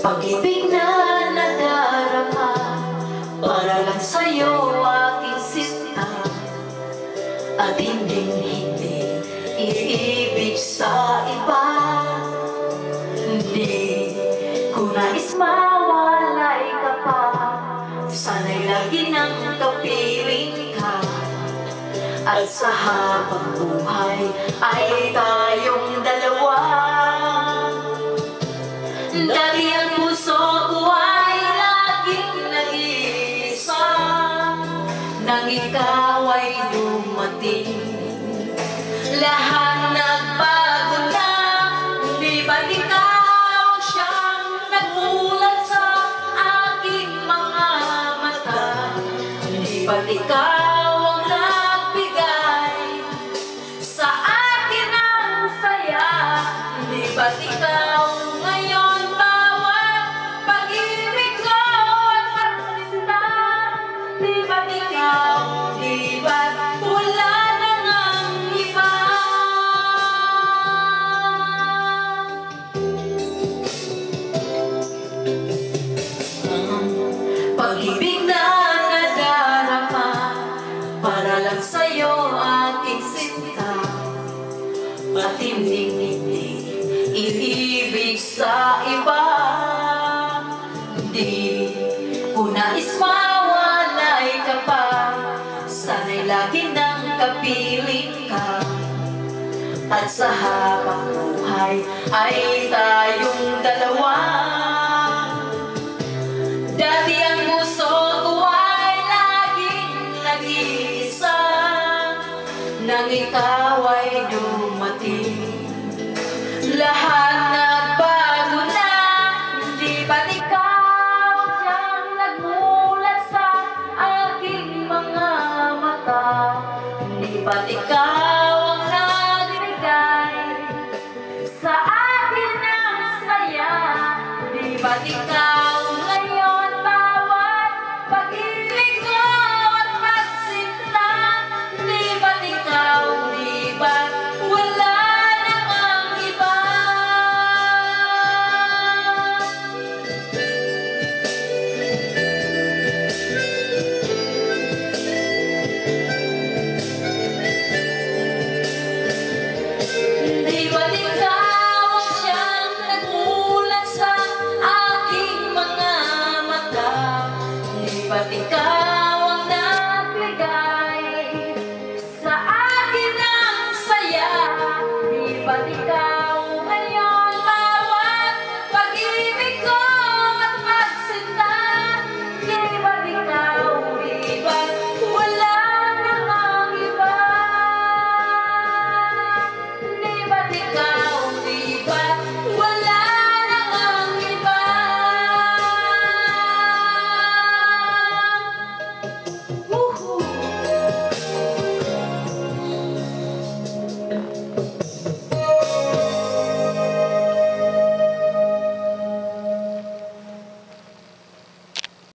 Pag-ibig na nadarama Para lang sa'yo aking sinta At hindi iibig sa iba Hindi ko nais mawalay ka pa. Sana'y lagi nang kapiling ka At sa habang buhay ay tayong ba't ikaw ang nagbigay sa akin ang saya Di ba't ikaw ngayon bawat pag-ibig ko at pagsinta Di ba't ikaw, di ba't wala na ngang iba. Pag-ibig Hindi iibig sa iba. Di ko nais mawalay ka pa. Sana'y lagi nang kapiling ka. At sa habang buhay ay tayong dalawa ikaw